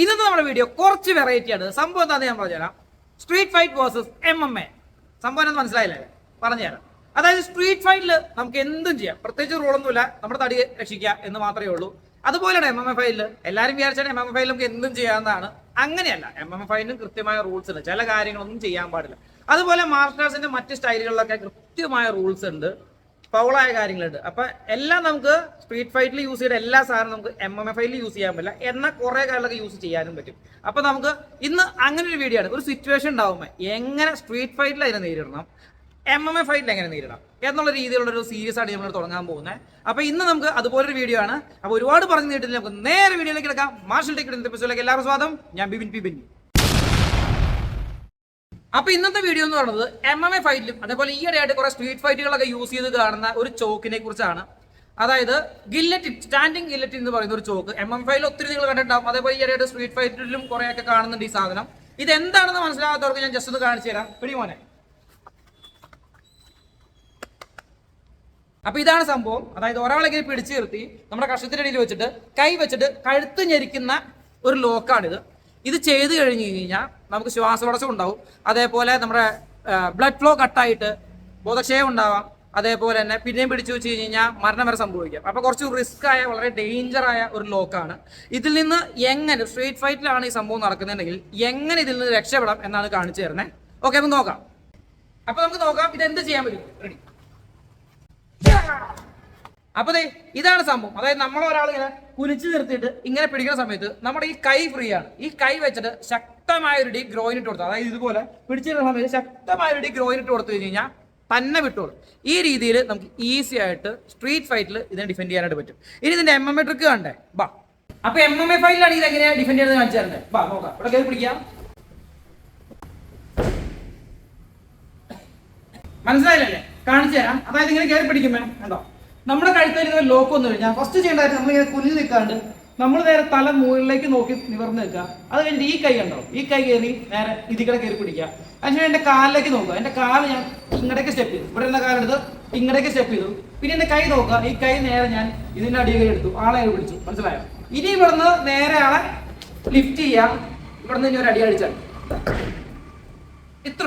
ഇന്നത്തെ നമ്മുടെ വീഡിയോ കുറച്ച് വെറൈറ്റി ആണ്. സംഭവം എന്താണെന്ന് ഞാൻ പറഞ്ഞുതരാം. Street fight versus M M A സംഭവം എന്ന് മനസ്സിലായില്ലേ? പറഞ്ഞുതരാം. അതായത് സ്ട്രീറ്റ് ഫൈറ്റിൽ നമുക്ക് എന്തും ചെയ്യാം. പ്രത്യേകിച്ച് റോളൊന്നുമില്ല നമ്മുടെ തടി രക്ഷിക്കുക എന്ന് മാത്രമേ ഉള്ളൂ. അതുപോലെയാണ് എം എം എ ഫൈലിൽ എല്ലാവരും വിചാരിച്ചാൽ എം എം എ ഫൈലിൽ നമുക്ക് എന്തും ചെയ്യാവുന്നതാണ്. അങ്ങനെയല്ല. എം എം എ ഫൈലിനും കൃത്യമായ റൂൾസ് ഉണ്ട്. ചില കാര്യങ്ങളൊന്നും ചെയ്യാൻ പാടില്ല. അതുപോലെ മാർഷൽ ആർട്സിന്റെ മറ്റ് സ്റ്റൈലുകളിലൊക്കെ കൃത്യമായ റൂൾസ് ഉണ്ട്. പൗളായ കാര്യങ്ങളുണ്ട്. അപ്പൊ എല്ലാം നമുക്ക് സ്ട്രീറ്റ് ഫൈറ്റിൽ യൂസ് ചെയ്ത എല്ലാ സാധനവും നമുക്ക് എം എം എഫ് ഐയിൽ യൂസ് ചെയ്യാൻ പറ്റില്ല. എന്നാൽ കുറെ കാര്യങ്ങളൊക്കെ യൂസ് ചെയ്യാനും പറ്റും. അപ്പൊ നമുക്ക് ഇന്ന് അങ്ങനെ ഒരു വീഡിയോ ആണ്. ഒരു സിറ്റുവേഷൻ ഉണ്ടാവുമ്പോൾ എങ്ങനെ സ്ട്രീറ്റ് ഫൈറ്റിൽ അതിനെ നേരിടണം? എം എം എ ഫൈറ്റിൽ എങ്ങനെ നേരിടാം എന്നുള്ള രീതിയിലുള്ള ഒരു സീരിയസ് ആണ് നമ്മൾ തുടങ്ങാൻ പോകുന്നത് അപ്പൊ ഇന്ന് നമുക്ക് അതുപോലൊരു വീഡിയോ ആണ്. അപ്പൊ ഒരുപാട് പറഞ്ഞു നീട്ടില്ല നമുക്ക് നേരെ വീഡിയോയിലേക്ക് എടുക്കാം മാർഷൽ ടെക്നിക് എപ്പിസോഡിലേക്ക് എല്ലാവർക്കും സ്വാഗതം. ഞാൻ ബിബിൻ പി അപ്പൊ ഇന്നത്തെ വീഡിയോ എന്ന് പറയുന്നത് എം എം എ ഫൈറ്റിലും അതേപോലെ ഈ ഇടയായിട്ട് കുറെ സ്ട്രീറ്റ് ഫൈറ്റുകളൊക്കെ യൂസ് ചെയ്ത് കാണുന്ന ഒരു ചോക്കിനെ കുറിച്ചാണ്. അതായത് ഗില്ലറ്റിൻ സ്റ്റാൻഡിങ് ഗില്ലറ്റിൻ എന്ന് പറയുന്ന ഒരു ചോക്ക് എം എം ഫൈവിൽ ഒത്തിരി നിങ്ങൾ കണ്ടിട്ടുണ്ടാവും. അതേപോലെ ഈ ഇടയായിട്ട് സ്ട്രീറ്റ് ഫൈറ്റിലും കുറെയൊക്കെ കാണുന്നുണ്ട് ഈ സാധനം. ഇത് എന്താണെന്ന് മനസ്സിലാകാത്തവർക്ക് ഞാൻ ജസ്റ്റ് ഒന്ന് കാണിച്ചു തരാം. പിടിമോനെ അപ്പൊ ഇതാണ് സംഭവം. അതായത് ഒരാളെ ഇങ്ങനെ പിടിച്ചു നിർത്തി നമ്മുടെ കഷത്തിന്റെ ഇടയിൽ വെച്ചിട്ട് കൈ വെച്ചിട്ട് കഴുത്ത് ഞെരിക്കുന്ന ഒരു ലോക്കാണിത് ഇത് ചെയ്തു കഴിഞ്ഞു കഴിഞ്ഞാൽ നമുക്ക് ശ്വാസതടസ്സം ഉണ്ടാവും. അതേപോലെ നമ്മുടെ ബ്ലഡ് ഫ്ലോ കട്ടായിട്ട് ബോധക്ഷയം ഉണ്ടാവാം. അതേപോലെ തന്നെ പിന്നെയും പിടിച്ചു വെച്ച് കഴിഞ്ഞ് കഴിഞ്ഞാൽ മരണം വരെ സംഭവിക്കാം. അപ്പോൾ കുറച്ച് റിസ്ക് ആയ വളരെ ഡേഞ്ചർ ആയ ഒരു ലോക്കാണ്. ഇതിൽ നിന്ന് എങ്ങനെ സ്ട്രീറ്റ് ഫൈറ്റിലാണ് ഈ സംഭവം നടക്കുന്നുണ്ടെങ്കിൽ എങ്ങനെ ഇതിൽ നിന്ന് രക്ഷപ്പെടാം എന്നാണ് കാണിച്ചു തരുന്നത് ഓക്കെ അപ്പം നോക്കാം. അപ്പൊ നമുക്ക് നോക്കാം ഇത് എന്ത് ചെയ്യാൻ പറ്റും. റെഡി അപ്പൊ ഇതാണ് സംഭവം. അതായത് നമ്മൾ ഒരാൾ ഇങ്ങനെ കുനിച്ചു നിർത്തിയിട്ട് ഇങ്ങനെ പിടിക്കുന്ന സമയത്ത് നമ്മുടെ ഈ കൈ ഫ്രീ ആണ്. ഈ കൈ വെച്ചിട്ട് ശക്തമായ ഒരു ഡി ഗ്രോയിൻ ഇട്ട് കൊടുത്തു അതായത് ഇതുപോലെ പിടിച്ചിരുന്ന സമയത്ത് ശക്തമായ ഒരു ഡി ഗ്രോയിൻ ഇട്ട് കൊടുത്തു കഴിഞ്ഞ് കഴിഞ്ഞാൽ തന്നെ വിട്ടോളും. ഈ രീതിയിൽ നമുക്ക് ഈസി ആയിട്ട് സ്ട്രീറ്റ് ഫൈറ്റിൽ ഇതിനെ ഡിഫെൻഡ് ചെയ്യാനായിട്ട് പറ്റും. ഇനി ഇതിന്റെ എം എം എ ട്രിക്ക് കണ്ടേ? ബാ. അപ്പൊ എം എം എ ഫൈറ്റിലാണ് ഇത് എങ്ങനെയാണ് ഡിഫെൻഡ് ചെയ്യുന്നത് കാണിച്ചു ബാ നോക്കാം. ഇവിടെ കയറി പിടിക്കാം. മനസ്സിലായില്ലേ? കാണിച്ചു തരാം. അതായത് ഇങ്ങനെ കയറി പിടിക്കുമേ കണ്ടോ? നമ്മുടെ കഴുത്തിൽ ഇങ്ങനെ ലോക്ക് വന്നു കഴിഞ്ഞാൽ ഫസ്റ്റ് ചെയ്യേണ്ടത് നമ്മൾ ഇങ്ങനെ കുഞ്ഞു നിൽക്കാണ്ട് നമ്മൾ നേരെ തല മുകളിലേക്ക് നോക്കി നിവർന്ന് നിൽക്കുക. അത് കഴിഞ്ഞിട്ട് ഈ കൈ ഉണ്ടാവും ഈ കൈ കയറി നേരെ ഇതിക്കടെ കയറി പിടിക്കുക. അതിനുശേഷം എന്റെ കാലിലേക്ക് നോക്കുക. എന്റെ കാൽ ഞാൻ ഇങ്ങടേക്ക് സ്റ്റെപ്പ് ചെയ്തു. ഇവിടെ എന്റെ കാലെടുത്ത് ഇങ്ങടേക്ക് സ്റ്റെപ്പ് ചെയ്തു. പിന്നെ എന്റെ കൈ നോക്കുക. ഈ കൈ നേരെ ഞാൻ ഇതിന്റെ അടിയിൽ എടുത്തു. ആളെ പിടിച്ചു. മനസ്സിലായോ? ഇനി ഇവിടുന്ന് നേരെ ആളെ ലിഫ്റ്റ് ചെയ്യാം ഇവിടുന്ന് ഇനി ഒരു അടി അടിച്ചാൽ ഇത്ര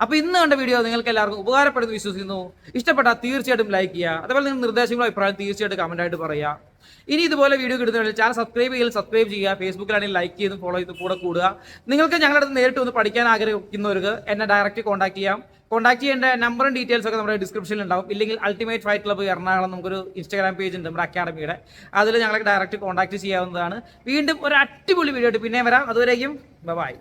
സിമ്പിൾ അപ്പൊ ഇന്ന് കണ്ട വീഡിയോ നിങ്ങൾക്ക് എല്ലാവർക്കും ഉപകാരപ്പെടുന്നു വിശ്വസിക്കുന്നു. ഇഷ്ടപ്പെട്ടാൽ തീർച്ചയായിട്ടും ലൈക്ക് ചെയ്യുക. അതുപോലെ നിങ്ങൾ നിർദ്ദേശങ്ങളും അഭിപ്രായം തീർച്ചയായിട്ടും കമന്റ് ആയിട്ട് പറയുക ഇനി ഇതുപോലെ വീഡിയോ കിട്ടുന്ന ചാനൽ സബ്സ്ക്രൈബ് ചെയ്യുക സബ്സ്ക്രൈബ് ചെയ്യുക. ഫേസ്ബുക്കിലാണെങ്കിൽ ലൈക്ക് ചെയ്ത് ഫോളോ ചെയ്ത് കൂടെ കൂടുക. നിങ്ങൾക്ക് ഞങ്ങളുടെ അടുത്ത് നേരിട്ട് ഒന്ന് പഠിക്കാൻ ആഗ്രഹിക്കുന്നവർക്ക് എന്നെ ഡയറക്റ്റ് കോൺടാക്ട് ചെയ്യാം. കോൺടാക്ട് ചെയ്യേണ്ട നമ്പറും ഡീറ്റെയിൽസ് ഒക്കെ നമ്മുടെ ഡിസ്ക്രിപ്ഷനിൽ ഉണ്ടാവും. ഇല്ലെങ്കിൽ അൾട്ടിമേറ്റ് ഫൈറ്റ് ക്ലബ്ബ് എറണാകുളം നമുക്കൊരു ഇൻസ്റ്റാഗ്രാം പേജ് ഉണ്ട് നമ്മുടെ അക്കാഡമിയുടെ അതിൽ ഞങ്ങളെ ഡയറക്റ്റ് കോൺടാക്ട് ചെയ്യാവുന്നതാണ്. വീണ്ടും ഒരു അടിപൊളി വീഡിയോ ആയിട്ട് പിന്നെ വരാം. അതുവരേക്കും ബൈ